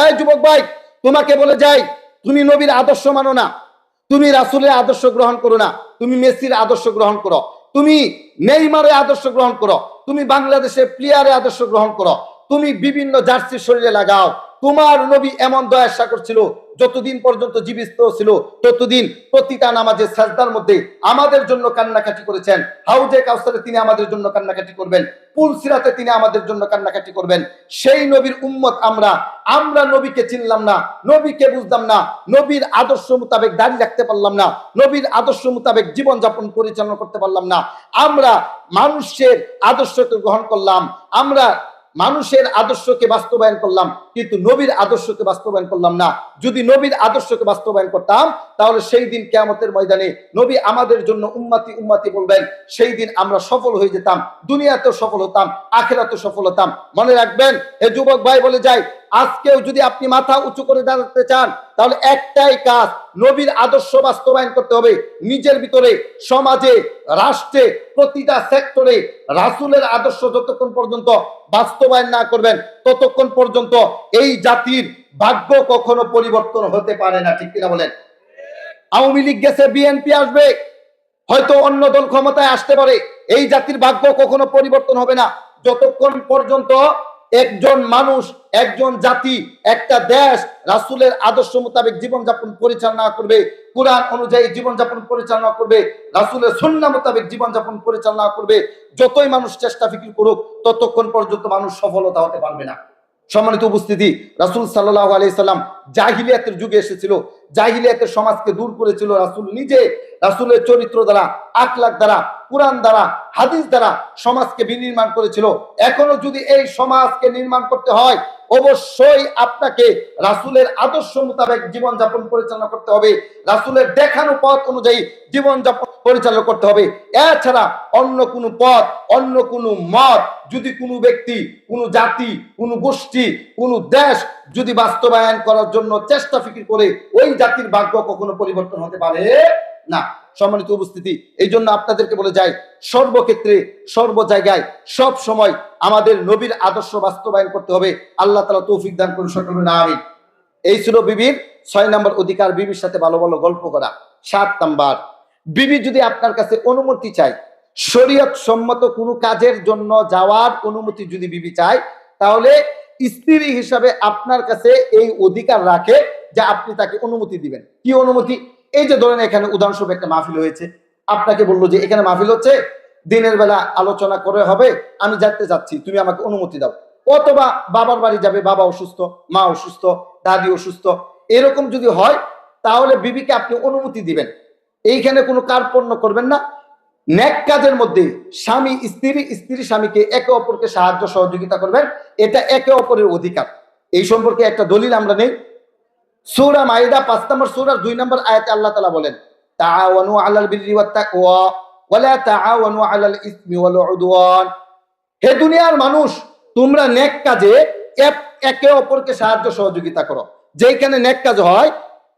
এই যুবক ভাই, তোমাকে বলে যাই, তুমি নবীর আদর্শ মানো না। তুমি রাসুলের আদর্শ গ্রহণ করো না। তুমি মেসির আদর্শ গ্রহণ করো। তুমি নেইমারের আদর্শ গ্রহণ করো। তুমি বাংলাদেশের প্লেয়ারের আদর্শ গ্রহণ করো। তুমি বিভিন্ন জার্সির শরীরে লাগাও। তোমার নবী এমন দয়ার সাগর ছিল, যতদিন পর্যন্ত জীবিত ছিল, ততদিন প্রতিটা নামাজের সাজদার মধ্যে আমাদের জন্য কান্নাকাটি করেছেন। হাউজে কাউসারে তিনি আমাদের জন্য কান্নাকাটি করবেন। পুল সিরাতে তিনি আমাদের জন্য কান্নাকাটি করবেন। সেই নবীর উম্মত আমরা। আমরা নবীকে চিনলাম না, নবীকে বুঝলাম না, নবীর আদর্শ মোতাবেক দাঁড়িয়ে রাখতে পারলাম না, নবীর আদর্শ মোতাবেক জীবনযাপন পরিচালনা করতে পারলাম না। আমরা মানুষের আদর্শকে গ্রহণ করলাম, আমরা মানুষের আদর্শকে বাস্তবায়ন করলাম কিন্তু নবীর আদর্শকে বাস্তবায়ন করলাম না। যদি নবীর আদর্শকে বাস্তবায়ন করতাম, তাহলে সেই দিন কেয়ামতের ময়দানে নবী আমাদের জন্য উম্মাতি উম্মাতি বলবেন, সেই দিন আমরা সফল হয়ে যেতাম, দুনিয়াতেও সফল হতাম, আখেরাতেও সফল হতাম। মনে রাখবেন এ যুবক ভাই বলে যায় আজকেও যদি আপনি মাথা উঁচু করে দাঁড়াতে চান, তাহলে একটাই কাজ, নবীর আদর্শ বাস্তবায়ন করতে হবে। নিজের ভিতরে, সমাজে, রাষ্ট্রে, প্রতিটা সেক্টরে রাসুলের আদর্শ যতক্ষণ পর্যন্ত বাস্তবায়ন না করবেন ততক্ষণ পর্যন্ত এই জাতির ভাগ্য কখনো পরিবর্তন হতে পারে না, ঠিক কিনা বলেন? আওয়ামী লীগ গেছে, বিএনপি আসবে, হয়তো অন্য দল ক্ষমতায় আসতে পারে। এই জাতির ভাগ্য কখনো পরিবর্তন হবে না। যতক্ষণ পর্যন্ত একজন মানুষ, একজন জাতি, একটা দেশ রাসুলের আদর্শ মোতাবেক জীবনযাপন পরিচালনা করবে, কোরআন অনুযায়ী জীবনযাপন পরিচালনা করবে, রাসুলের সন্না মোতাবেক জীবনযাপন পরিচালনা করবে। যতই মানুষ চেষ্টা ফিকির করুক, ততক্ষণ পর্যন্ত মানুষ সফলতা হতে পারবে না। সম্মানিত উপস্থিতি, রাসুল সাল্লাহ আলাইসাল্লাম জাহিলিয়াতের যুগে এসেছিল। জাহিলিয়াতের সমাজকে দূর করেছিল রাসুল নিজে। রাসুলের চরিত্র দ্বারা আখলাখ দ্বারা, কোরআন দ্বারা, হাদিস দ্বারা সমাজকে বিনির্মাণ করেছিল। এখনও যদি এই সমাজকে নির্মাণ করতে হয়, অবশ্যই আপনাকে রাসুলের আদর্শ মোতাবেক জীবনযাপন পরিচালনা করতে হবে। রাসুলের দেখানো পথ অনুযায়ী জীবনযাপন পরিচালনা করতে হবে। এছাড়া অন্য কোনো পথ, অন্য কোনো মত, যদি কোনো ব্যক্তি, কোনো জাতি, কোনো গোষ্ঠী, কোনো দেশ যদি বাস্তবায়ন করার জন্য চেষ্টা ফিকির করে ওই জাতির ভাগ্য কখনো পরিবর্তন হতে পারে না। সম্মানিত উপস্থিতি, এই জন্য আপনাদেরকে বলে যাই, সর্বক্ষেত্রে, সর্ব জায়গায়, সব সময় আমাদের নবীর আদর্শ বাস্তবায়ন করতে হবে। আল্লাহ তালা তৌফিক দান করুন, সকল না আমি এই ছিল বিবির ছয় নম্বর অধিকার, বিবির সাথে ভালো ভালো গল্প করা। সাত নাম্বার, বিবি যদি আপনার কাছে অনুমতি চাই শরীয়ত সম্মত কোনো কাজের জন্য যাওয়ার অনুমতি যদি বিবি চায়, তাহলে স্ত্রী হিসাবে আপনার কাছে এই অধিকার রাখে যে আপনি তাকে অনুমতি দিবেন। কি অনুমতি? এই যে ধরেন এখানে উদাহরণস্বরূপ একটা মাহফিল হয়েছে। আপনাকে বলল যে, এখানে মাহফিল হচ্ছে, দিনের বেলা আলোচনা করে হবে, আমি যাইতে যাচ্ছি তুমি আমাকে অনুমতি দাও। অথবা বাবার বাড়ি যাবে, বাবা অসুস্থ, মা অসুস্থ, দাদি অসুস্থ, এরকম যদি হয়, তাহলে বিবিকে আপনি অনুমতি দিবেন। এইখানে কোনো কার্পণ্য করবেন না। ন্যাক কাজের মধ্যে স্বামী, স্ত্রী স্ত্রী স্বামীকে একে অপরকে সাহায্য, সহযোগিতা করবেন। এটা একে অপরের অধিকার। এই সম্পর্কে একটা দলিল আমরা নেই। সূরা মাইদা পাঁচ নম্বর সূরার দুই নম্বর আয়াতে আল্লাহ তালা বলেন হে দুনিয়ার মানুষ, তোমরা নেক কাজে একে অপরকে সাহায্য, সহযোগিতা করো। যেখানে নেক কাজ হয়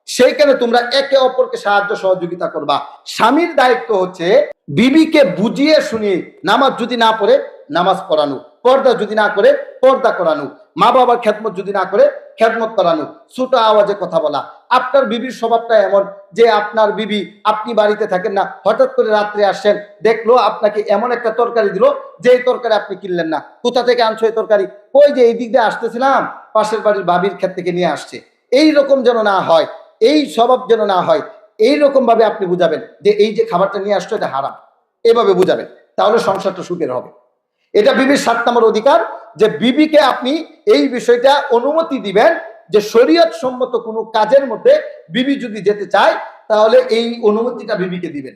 সেইখানে তোমরা একে অপরকে সাহায্য সহযোগিতা করবা। স্বামীর দায়িত্ব হচ্ছে বিবিকে বুঝিয়ে শুনিয়ে নামাজ যদি না পড়ে, নামাজ পড়ানো। পর্দা যদি না করে, পর্দা করানো। মা বাবার খেদমত যদি না করে, খেদমত করানো। ছোট আওয়াজে কথা বলা। আপনার বিবির স্বভাবটা এমন যে আপনার বিবি, আপনি বাড়িতে থাকেন না, হঠাৎ করে রাত্রে আসছেন, দেখল আপনাকে এমন একটা তরকারি দিল যে তরকারি আপনি কিনলেন না। কোথা থেকে আনছো এই তরকারি? ওই যে এই দিক দিয়ে আসতেছিলাম, পাশের বাড়ির বাবির ক্ষেত থেকে নিয়ে আসছে। এই রকম যেন না হয়। এই স্বভাব যেন না হয়, এই ভাবে আপনি বুঝাবেন যে এই যে খাবারটা নিয়ে আসছো এটা হারাম। এভাবে বুঝাবেন, তাহলে সংসারটা সুখের হবে। এটা বিবির সাত নম্বর অধিকার যে বিবিকে আপনি এই বিষয়টা অনুমতি দিবেন যে শরীয়ত সম্মত কোনো কাজের মধ্যে বিবি যদি যেতে চায়, তাহলে এই অনুমতিটা বিবিকে দিবেন।